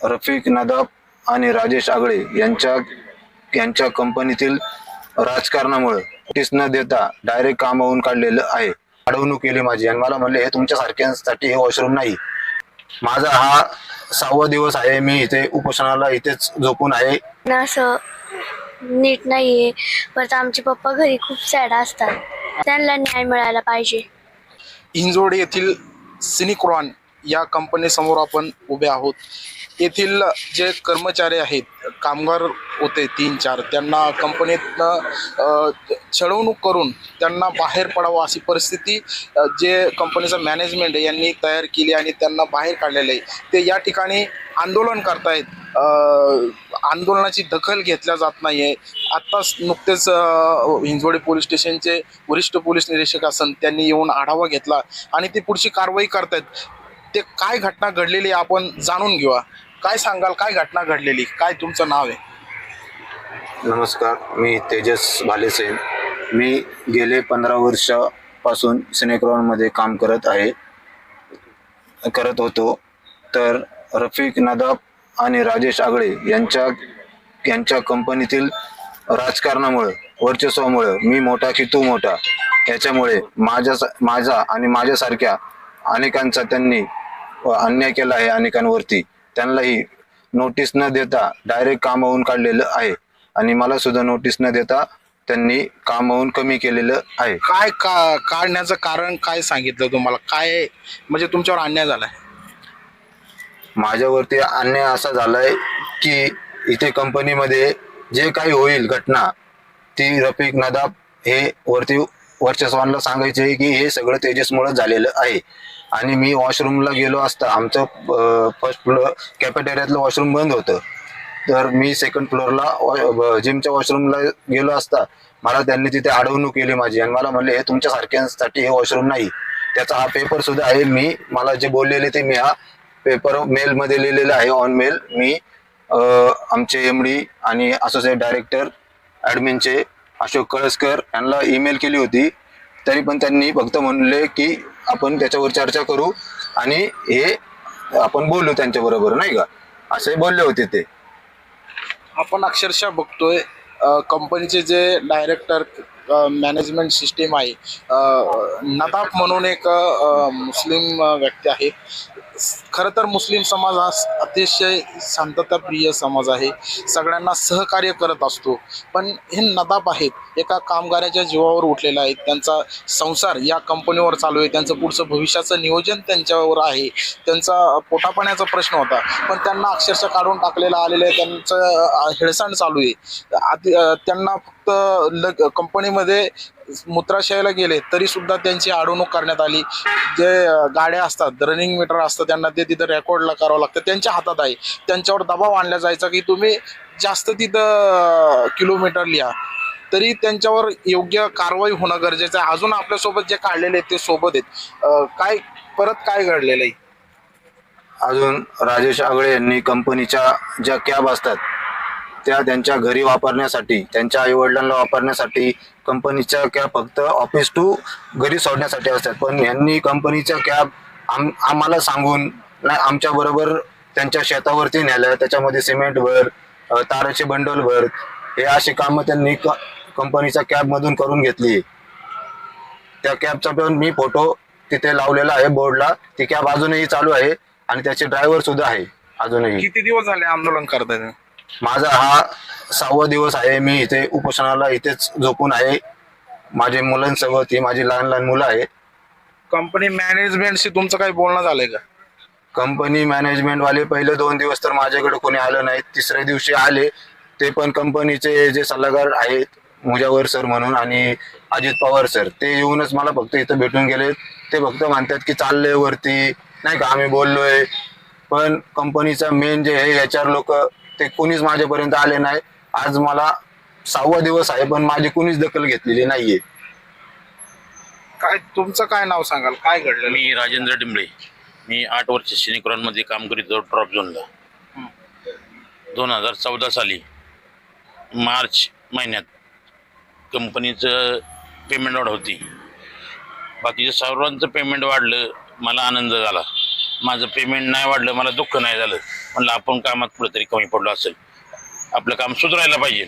रफिक नदाब आणि राजेश आगळे यांच्या यांच्या कंपनीतील राजकारणामुळे नोटीस न देता डायरेक्ट कामावून काढलेलं आहे. अडवणूक केली माझी आणि मला म्हणले हे तुमच्या सारख्यांसाठी हे वॉशरूम नाही. माझा हा सहावा दिवस आहे मी इथे उपोषणाला इथेच झोपून आहे. ना असं नीट नाहीये. परत आमचे पप्पा घरी खूप सॅड असतात. त्यांना न्याय मिळायला पाहिजे. हिंजवड येथील सिनिक्रॉन या कंपनीसमोर आपण उभे आहोत. येथील जे कर्मचारी आहेत कामगार होते तीन चार त्यांना कंपनीतनं छळवणूक करून त्यांना बाहेर पडावं अशी परिस्थिती जे कंपनीचं मॅनेजमेंट यांनी तयार केली आणि त्यांना बाहेर काढलेलं आहे. ते या ठिकाणी आंदोलन करतायत. आंदोलनाची दखल घेतल्या जात नाही आहे आत्ताच नुकतेच हिंजवडी पोलीस स्टेशनचे वरिष्ठ पोलीस निरीक्षक असन त्यांनी येऊन आढावा घेतला आणि ती पुढची कारवाई करतायत. ते काय घटना घडलेली आहे आपण जाणून घेऊया. काय सांगाल? काय घटना घडलेली? काय तुमचं नाव आहे? नमस्कार मी तेजस भालेसेन. मी गेले पंधरा वर्षापासून सिनेक्रॉनमध्ये काम करत आहे करत होतो. तर रफिक नदाब आणि राजेश आगळे यांच्या यांच्या कंपनीतील राजकारणामुळं वर्चस्वामुळं मी मोठा की तू मोठा याच्यामुळे माझ्या माझा आणि माझ्यासारख्या अनेकांचा त्यांनी अन्याय केला आहे अनेकांवरती. त्यांनाही नोटीस न देता डायरेक्ट कामावून काढलेलं आहे. आणि मला सुद्धा नोटीस न देता त्यांनी कामावून कमी केलेलं आहे. काय का काढण्याचं कारण काय सांगितलं तुम्हाला? काय म्हणजे तुमच्यावर अन्याय झालाय? माझ्यावरती अन्याय असा झालाय की इथे कंपनीमध्ये जे काही होईल घटना ती रफिक नदाब हे वरती वर्चस्वांना सांगायचे की हे सगळं तेजसमुळे झालेलं आहे. आणि मी वॉशरूमला गेलो असता आमचं फर्स्ट फ्लोअर कॅफेटेरियातलं वॉशरूम बंद होतं. तर मी सेकंड फ्लोअरला जिमच्या वॉशरूमला गेलो असता. मला त्यांनी तिथे अडवणूक केली माझी आणि मला म्हणले हे तुमच्या सारख्यांसाठी हे वॉशरूम नाही. त्याचा हा पेपर सुद्धा आहे. मी मला जे बोललेले ते मी हा पेपर मेलमध्ये लिहिलेला आहे. ऑन मेल मी आमचे एम डी आणि असोसिएट डायरेक्टर ॲडमिनचे अशोक कळसकर यांना ईमेल केली होती. तरी पण त्यांनी फक्त म्हणले की आपण त्याच्यावर चर्चा करू आणि हे आपण बोलू त्यांच्याबरोबर नाही का? असे बोलले होते ते. आपण अक्षरशः बघतोय कंपनीचे जे डायरेक्टर मॅनेजमेंट सिस्टीम आहे. अ, नदाब म्हणून एक मुस्लिम व्यक्ती आहे. खरं तर मुस्लिम समाज हा अतिशय शांतताप्रिय समाज आहे. सगळ्यांना सहकार्य करत असतो. पण हे नदाब आहेत. एका कामगाराच्या जीवावर उठलेला आहे. त्यांचा संसार या कंपनीवर चालू आहे. त्यांचं पुढचं भविष्याचं नियोजन त्यांच्यावर आहे. त्यांचा पोटापाण्याचा प्रश्न होता. पण त्यांना अक्षरशः काढून टाकलेलं आलेलं आहे. त्यांचं अ, हेळसांड चालू आहे. त्यांना लग कंपनीमध्ये मूत्राशयाला गेले तरी सुद्धा त्यांची अडवणूक करण्यात आली. जे गाड्या असतात रनिंग मीटर असतं त्यांना ते तिथं रेकॉर्डला करावं लागतं. त्यांच्या हातात आहे. त्यांच्यावर दबाव आणला जायचा की तुम्ही जास्त तिथं किलोमीटर लिहा. तरी त्यांच्यावर योग्य कारवाई होणं गरजेचं आहे. अजून आपल्यासोबत जे काढलेले आहेत ते सोबत आहेत. काय परत काय घडलेलं आहे? अजून राजेश आगळे यांनी कंपनीच्या ज्या कॅब असतात त्या त्यांच्या घरी वापरण्यासाठी त्यांच्या आई वडिलांना वापरण्यासाठी कंपनीच्या कॅब फक्त ऑफिस टू घरी सोडण्यासाठी असतात. पण यांनी कंपनीच्या कॅब आम आम्हाला सांगून नाही आमच्या बरोबर त्यांच्या शेतावरती नेलं. त्याच्यामध्ये सिमेंट भर ताराचे बंडल भर हे अशी कामं त्यांनी कंपनीच्या कॅबमधून करून घेतली. त्या कॅबचा पण मी फोटो तिथे लावलेला आहे बोर्डला. ती कॅब अजूनही चालू आहे आणि त्याचे ड्रायव्हर सुद्धा आहे अजूनही. किती दिवस झाले आंदोलन करताय? माझा हा सहावा दिवस आहे. मी इथे उपोषणाला इथेच झोपून आहे. माझे मुलांसोबत ही माझी लहान लहान मुलं आहेत. कंपनी मॅनेजमेंटशी तुमचं काही बोलणं झालंय का? कंपनी मॅनेजमेंट वाले पहिले दोन दिवस तर माझ्याकडे कोणी आलं नाही. तिसऱ्या दिवशी आले. ते पण कंपनीचे जे सल्लागार आहेत मुजावर सर म्हणून आणि अजित पवार सर ते येऊनच मला फक्त इथं भेटून गेले. ते फक्त म्हणतात की चाललंय वरती. नाही का आम्ही बोललोय. पण कंपनीचा मेन जे आहे एच आर लोक ते कुणीच माझ्यापर्यंत आले नाही. आज मला सहावा दिवस आहे पण माझी कुणीच दखल घेतलेली नाहीये. काय तुमचं काय नाव सांगाल? काय घडलं? मी राजेंद्र डिंबळे. मी आठ वर्ष सिनेक्रॉनमध्ये काम करीत होतो ड्रॉप झोनला दोन हजार चौदा साली मार्च महिन्यात कंपनीचं पेमेंट वाढ होती. बाकीच्या सर्वांचं पेमेंट वाढलं मला आनंद झाला. माझं पेमेंट नाही वाढलं मला दुःख नाही झालं. म्हणलं आपण कामात कुठेतरी कमी पडलो असेल. आपलं काम सुधारायला पाहिजे.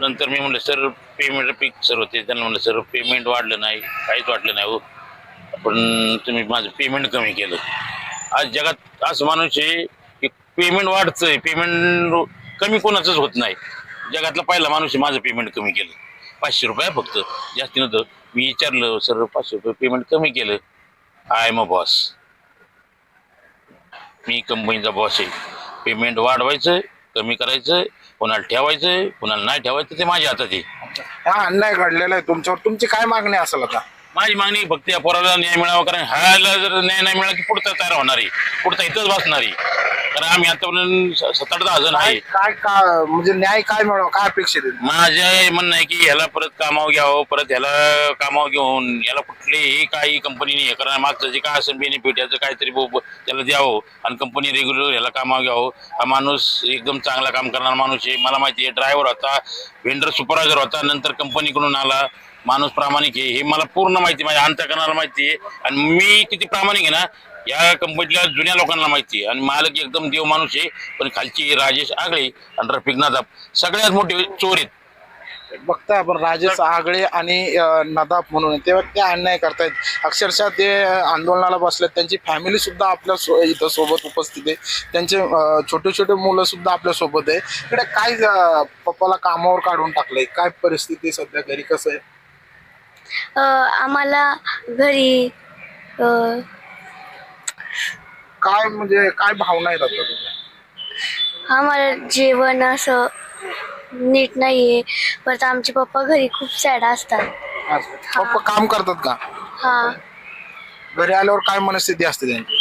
नंतर मी म्हणलं सर पेमेंट पीक सर होते. त्यांना म्हणलं सर पेमेंट वाढलं नाही काहीच वाटलं नाही हो. पण तुम्ही माझं पेमेंट कमी केलं. आज जगात असं माणूस आहे की पेमेंट वाढतंय पेमेंट कमी कोणाचंच होत नाही. जगातला पहिला माणूस आहे माझं पेमेंट कमी केलं. पाचशे रुपये फक्त. जास्ती नव्हतं. मी विचारलं सर पाचशे रुपये पेमेंट कमी केलं. आय एम अ बॉस मी कंपनीचा बॉस आहे. पेमेंट वाढवायचं कमी करायचं कोणाला ठेवायचं कोणाला नाही ठेवायचं ते माझ्या हातात आहे. हा अन्याय घडलेला आहे तुमच्यावर. तुमची काय मागणी असेल आता? माझी मागणी फक्त या पोराला न्याय मिळावा कारण ह्याला जर न्याय नाही मिळाला की पुढचा तयार होणार आहे. पुढचा इथंच बसणार आहे. कारण आम्ही आतापर्यंत सात आठ दहा जण काय आहे काय का म्हणजे न्याय काय मिळावं? काय अपेक्षित आहे माझं म्हणणं आहे की ह्याला परत कामावर घ्यावं परत ह्याला कामावर घेऊन याला कुठलेही काही कंपनीने हे करा मागचं जे काय असेल बेनिफिट याचं काहीतरी ब- ब- त्याला द्यावं आणि कंपनी रेग्युलर ह्याला कामावर घ्यावं. हा माणूस एकदम चांगला काम करणारा माणूस आहे. मला माहिती आहे ड्रायव्हर होता व्हेंडर सुपरवायझर होता नंतर कंपनीकडून आला. माणूस प्रामाणिक आहे. हे मला पूर्ण माहिती माझ्या अंतकरणाला माहिती आहे. आणि मी किती प्रामाणिक आहे ना या कंपनीतल्या जुन्या लोकांना माहिती आहे. आणि मालक एकदम देव माणूस आहे. पण खालची राजेश आगळे आणि रफिक नादाब. सगळ्यात मोठे चोर आहेत. बघताय आपण राजेश आगळे आणि नदाब म्हणून म्हणून ते व्यक्ती अन्याय करतायत. अक्षरशः ते आंदोलनाला बसलेत. त्यांची फॅमिली सुद्धा आपल्या सो इथं सोबत उपस्थित आहे. त्यांचे छोटे छोटे मुलं सुद्धा आपल्यासोबत आहे. इकडे काय पप्पाला कामावर काढून टाकलंय? काय परिस्थिती सध्या घरी? कसं आहे? आम्हाला घरी काय म्हणजे काय भावना तुझ्या? आम्हाला जेवण असं नीट नाही आहे परत आमचे पप्पा घरी खूप सॅड असतात. पप्पा काम करतात का? हा. घरी आल्यावर काय मनस्थिती असते त्यांची?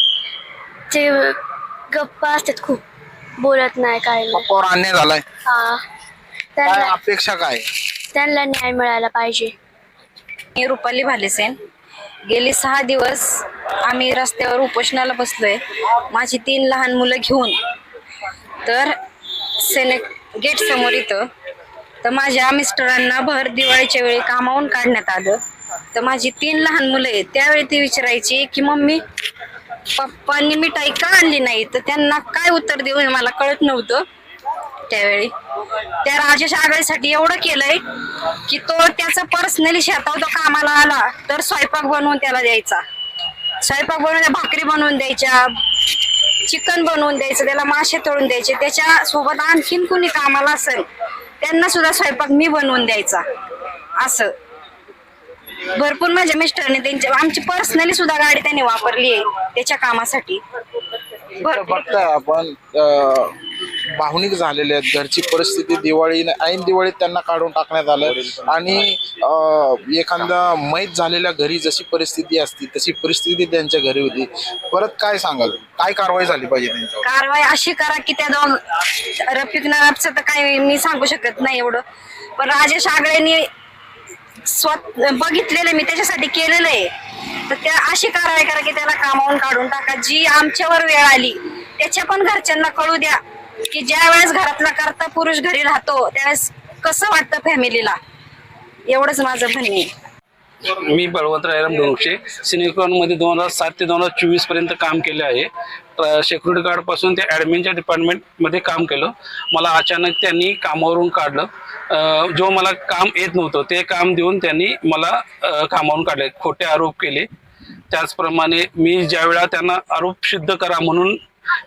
ते गप्पा असतात खूप. बोलत नाही काय नाही. पप्पावर अन्याय झालाय. हा. काय त्यांना अपेक्षा काय? त्यांना न्याय मिळायला पाहिजे. मी रुपाली भालेसेन. गेली सहा दिवस आम्ही रस्त्यावर उपोषणाला बसलोय. माझी तीन लहान मुलं घेऊन. तर सेने गेट समोर इथं. तर माझ्या मिस्टरांना भर दिवाळीच्या वेळी कामावून काढण्यात आलं. तर माझी तीन लहान मुलं आहेत. त्यावेळी ती विचारायची की मम्मी पप्पांनी मिठाई का आणली नाही? तर त्यांना काय उत्तर देऊ हे मला कळत नव्हतं. त्यावेळी. त्या राजेश आगळेसाठी एवढं केलंय की तो त्याचा पर्सनली शेतावर तो कामाला आला तर स्वयंपाक बनवून त्याला द्यायचा. स्वयंपाक बनवून भाकरी बनवून द्यायच्या चिकन बनवून द्यायचं त्याला मासे तळून द्यायचे. त्याच्या सोबत आणखीन कुणी कामाला असेल त्यांना सुद्धा स्वयंपाक मी बनवून द्यायचा. असं. भरपूर माझ्या मिस्टरने त्यांच्या आमची पर्सनली सुद्धा गाडी त्यांनी वापरली आहे त्याच्या कामासाठी. बघताय आपण भावनिक झालेले आहेत. घरची परिस्थिती दिवाळी ऐन दिवाळीत त्यांना काढून टाकण्यात आलं. आणि एखादा मैत झालेल्या घरी जशी परिस्थिती असती तशी परिस्थिती त्यांच्या घरी होती. परत काय सांगाल? काय कारवाई झाली पाहिजे त्यांच्यावर? कारवाई अशी करा की त्या दोन रफिक नराबचं तर काही मी सांगू शकत नाही एवढं. पण राजेश आगळेंनी स्वत बघितलेलं मी त्याच्यासाठी केलेलं आहे. तर त्या अशी कारवाई करा की त्याला कामावून काढून टाका. जी आमच्यावर वेळ आली त्याच्या पण घरच्यांना कळू द्या. की ज्या वेळेस घरातला करता पुरुष घरी राहतो त्यावेळेस कसं वाटतं फॅमिलीला? एवढंच माझं म्हणणे आहे. मी बळवंत रायराम डोंगशे सिनेकॉनमध्ये दोन हजार सात ते दोन हजार चोवीसपर्यंत काम केले आहे. सेक्युरिटी गार्डपासून ते ॲडमिनच्या डिपार्टमेंटमध्ये काम केलं. मला अचानक त्यांनी कामावरून काढलं. जो मला काम येत नव्हतं ते काम देऊन त्यांनी मला कामावरून काढले. खोटे आरोप केले. त्याचप्रमाणे मी ज्या वेळा त्यांना आरोप सिद्ध करा म्हणून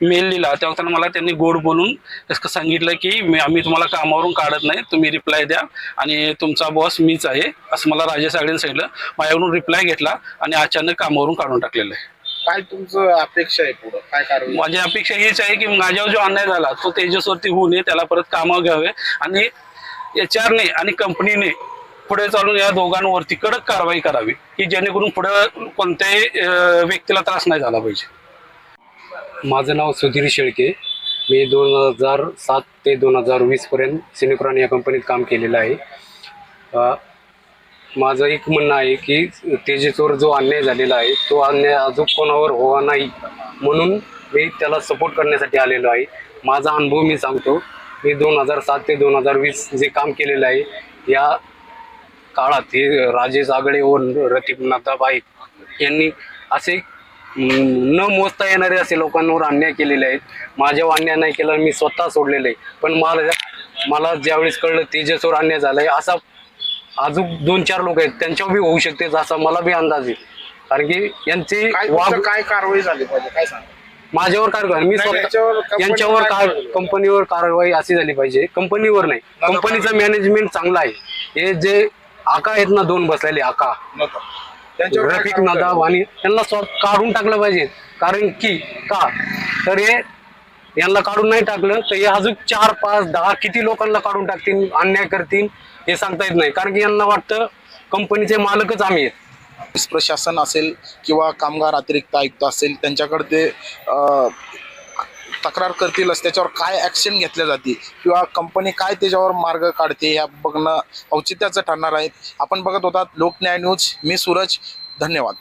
मेल लिहिला. तेव्हा त्यांना मला त्यांनी गोड बोलून असं सांगितलं की मी आम्ही तुम्हाला कामावरून काढत नाही. तुम्ही रिप्लाय द्या आणि तुमचा बॉस मीच आहे. असं मला राजेश आगडेने सांगितलं. माझ्याकडून रिप्लाय घेतला आणि अचानक कामावरून काढून टाकलेलं आहे. काय तुमचं अपेक्षा आहे पुढं? काय कारवाई माझी अपेक्षा हीच आहे की माझ्यावर जो अन्याय झाला तो तेजसवरती होऊ नये. त्याला परत कामावर घ्यावे. आणि एच आरने आणि कंपनीने पुढे चालून या दोघांवरती कडक कारवाई करावी की जेणेकरून पुढे कोणत्याही व्यक्तीला त्रास नाही झाला पाहिजे. माझं नाव सुधीर शेळके. मी दोन हजार सात ते दोन हजार वीसपर्यंत सिनेक्रॉन या कंपनीत काम केलेलं आहे. माझं एक म्हणणं आहे की तेजेसवर जो अन्याय झालेला आहे तो अन्याय अजून कोणावर होवा नाही म्हणून मी त्याला सपोर्ट करण्यासाठी आलेलो आहे. माझा अनुभव मी सांगतो. मी दोन हजार सात ते दोन हजार वीस जे काम केलेलं आहे या काळात हे राजेश आगळे व रतिक नाथाब आहेत यांनी असे न मोजता येणारे असे लोकांवर अन्याय केलेले आहेत. माझ्यावर अन्याय नाही केला मी स्वतः सोडलेलं आहे. पण मला मला ज्यावेळेस कळलं तेजसवर अन्याय झालाय असा अजून दोन चार लोक आहेत त्यांच्यावर बी होऊ शकते असा मला बी अंदाज आहे. कारण की यांचे तुमचं काय कारवाई झाली पाहिजे? काय सांगा? माझ्यावर कारवाई मी यांच्यावर काय कार? कंपनीवर कारवाई अशी झाली पाहिजे. कंपनीवर नाही. कंपनीचं मॅनेजमेंट चांगलं आहे. हे जे आका आहेत ना दोन बसलेले आका. रफिक नदाब आणि त्यांना स्वतः काढून टाकलं पाहिजे. कारण की का? तर हे यांना काढून नाही टाकलं तर हे अजून चार पाच दहा किती लोकांना काढून टाकतील अन्याय करतील हे सांगता येत नाही. कारण की यांना वाटतं कंपनीचे मालकच आम्ही आहेत. प्रशासन असेल किंवा कामगार अतिरिक्त आयुक्त असेल त्यांच्याकडे ते अ, तक्रार करतीलच त्याच्यावर काय ॲक्शन घेतल्या जाते किंवा कंपनी काय त्याच्यावर मार्ग काढते या बघणं औचित्याचं ठरणार आहे. आपण बघत होतात लोकन्याय न्यूज मी सूरज धन्यवाद.